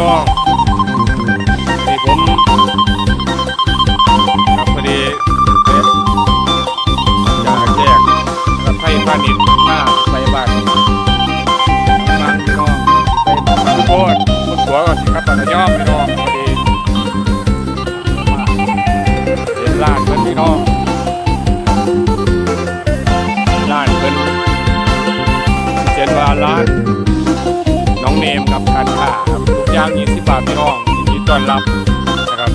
น้องนี่ผมครับพอดีเด็ดยาแยกนะครับให้ป้านิดมาไปบ้านบางพี่น้องไปบางโพดคุณตัวก่อนครับตอนนี้ยอมพี่น้องพอดีเห็นร้านเพิ่อนพี่น้องร้านเพิ่อนเขียนวาร้านาง20บาทพี่น้องยินดีต้อนรับนะครับ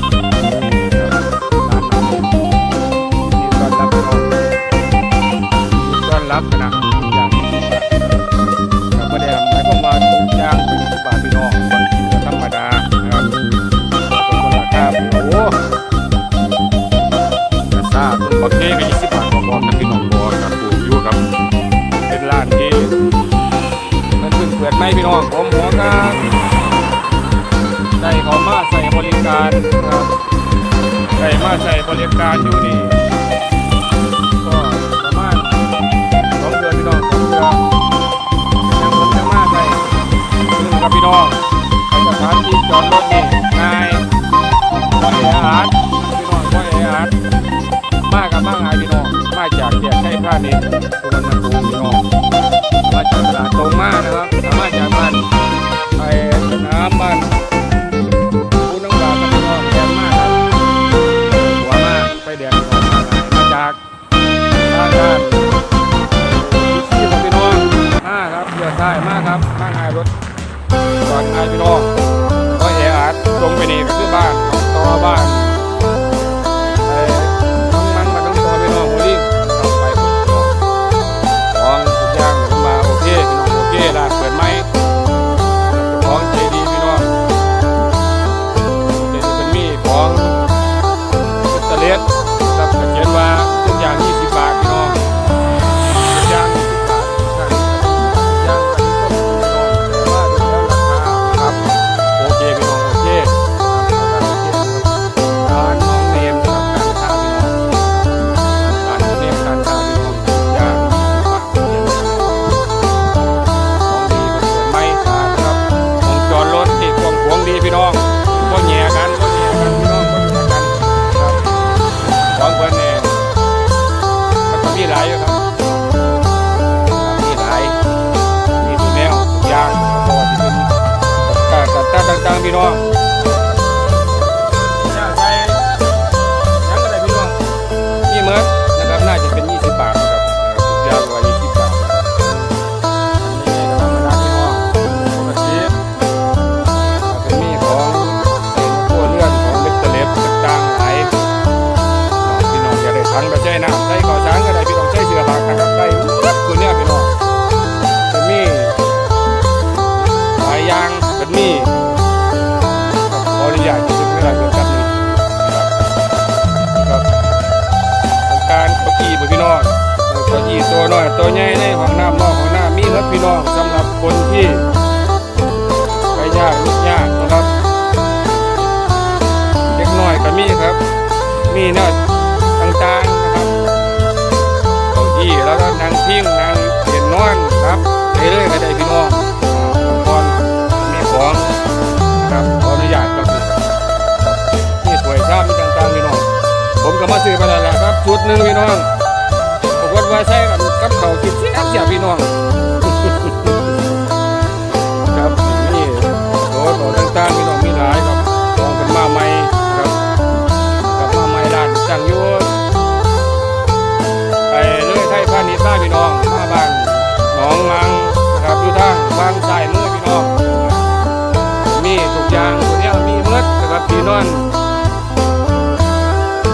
ร้านน้ำยินดีต้อนรับพี่น้องยินดีต้อนรับนะทุกอย่าง20บาทครับประเดี๋ยวหมายความว่าทุกอย่าง20บาทพี่น้องบางทีก็ธรรมดานะครับเป็นคนราคาพี่น้องโอ้กระซ่าต้นบักเก้ก็20บาทบอกๆนพี่น้องบอกครับปลูกอยู่ครับเป็นร้านที่มันเพิ่งเปิดไม่พี่น้องผมหัวกาน ได้เขามาใส่บริการครับได้มาใส่บริการอยู่นี่ก็ประมาณสองเดือนพี่น้องสองเดือนยังผมจะมาใส่ซึ่งกับพี่น้องสถานที่จอดรถนี่ง่ายก็เออาร์ตพี่น้องก็เออาร์ตมากับมาง่ายพี่น้องมาจากแยกไทยพาณิชย์สุวรรณภูมิพี่น้องมาจากตลาดตรงมานะครับ สามารถจากบ้านไปสนามบ้าน ก่อนง่ายพี่น้อง ใช้น้ำใช้าวสารก็ได้พี่น้องใช้เสื้อผ้านะครับได้หมดตัวเนี้ยพี่น้องเป็นมีหลายอย่างเป็นมีครับขออนุญาตจะถึงเวลาเกินครับนึงครับการเก้าอี้บ่พี่น้องเออเก้าอี้ตัวน้อยตัวใหญ่ในห้องน้ำนอกห้องน้ำมีครับพี่น้องสำหรับคนที่ไปยากลุกยากนะครับเด็กน้อยก็มีครับ มีเนาะต่างๆ ครับไปเรื่อยก็ได้พี่น้องบางคนมีของครับขออนุญาตครับนี่สวยชาติมีต่างๆพี่น้องผมก็มาซื้อมาแล้วละครับชุดหนึ่งพี่น้องปรากฏว่าใช้กับกับเขาวกินเสียเสียพี่น้องครับนี่โถโถต่างๆพี่น้องมีหลายครับของเป็นมาใหม่ครับกับมาใหม่ร้านจังอยู ที่นอน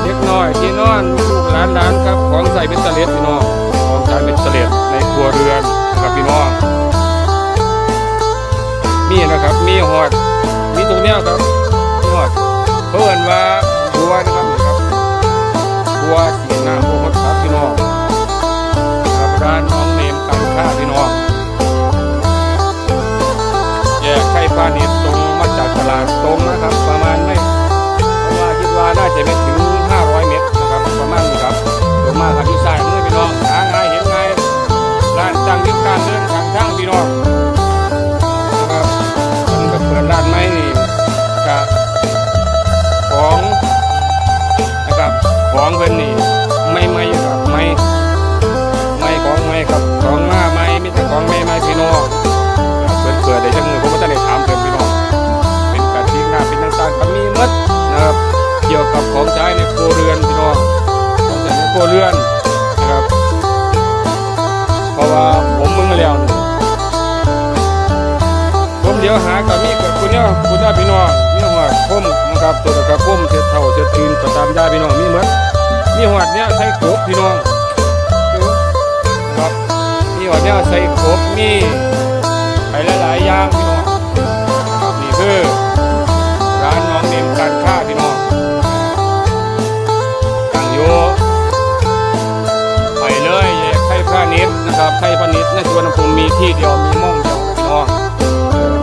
เล็กน้อยที่นอนลูกหลานหลานครับของใส่เป็นสเล็ดพี่น้องของใส่เป็นสเล็ดในครัวเรือนนะครับพี่น้องมีนะครับมีหอดมีตรงเนี้ยครับ มาลักอีสานมื่อพี่น้องหางายเห็นไงร้านตั้งที่การเดินทางทางพี่น้องนะครับมันก็เปิดร้านไม้นี่กับของนะครับของเพิ่นนี่ไม่ไม่ครับไม่ไม่ของไม่ครับของมาไม่มีแต่ของไม่ไม่พี่น้องเปิดเปิดได้จังมือผมก็จะได้ถามเพื่อนพี่น้องเป็นการที่หน้าเป็นต่างๆก็มีมัดนะครับเกี่ยวกับของ เรือนนะครับเพราะว่าผมมึงแล้วผมเดี๋ยวหากับมีกับคุณเนี่ยคุณญาพี่น้องมีหัวผมนะครับตัวกับผมเสร็จเท่าเสร็จตีนก็ตามญาพี่น้องมีเหมดมีหัวเนี่ยใส่กบพี่น้องนะครับมีหัวเนี่ยใส่กบมีไปหลายๆอย่างพี่น้องนะครับนี่คือ นิดนะครับไข่พระนิดในสวนภูมิมีที่เดียวมีม่องเดียวพี่น้อง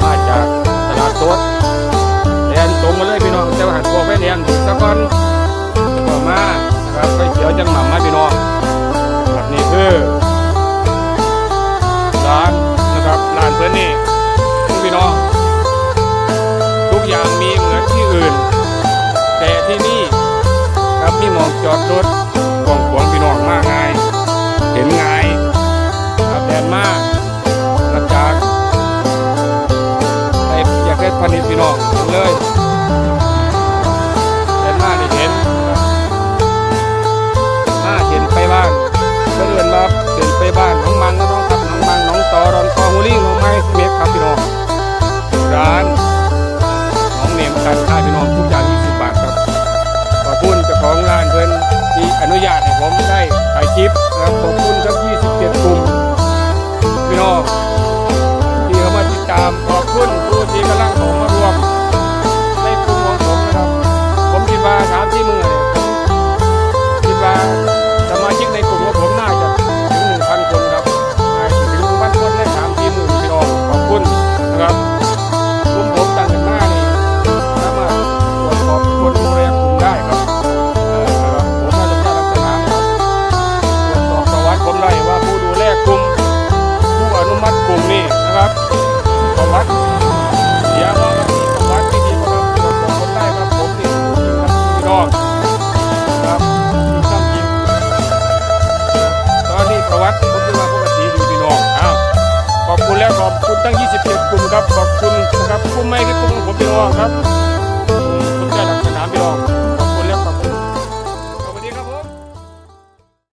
มาจากตลาดสดเรียนตรงมาเลยพี่น้องแต่ว่าหันตัวไปเรียนสักก่อนแล้วก็มานะครับไปเขียวจังหม่ำมาพี่น้องครับนี่คือร้านนะครับร้านเพื่อนนี่พี่น้องทุกอย่างมีเหมือนที่อื่น แต่ที่นี่ครับมีหมองจอดรถกองขวางพี่น้องมาก ร้านน้องเนมการค่าพี่น้องทุกอย่าง20บาทครับขอบคุณเจ้าของร้านเพื่อนที่อนุญาตให้ผมได้ถ่ายคลิปนะครับขอบคุณทั้ง27กลุ่มพี่น้องที่เข้ามาติดตามขอบคุณผู้ที่กำลังผมมา และขอบคุณทั้ง 27 กลุ่มครับ ขอบคุณนะครับกลุ่มไม่คือกลุ่มผมพี่น้องครับ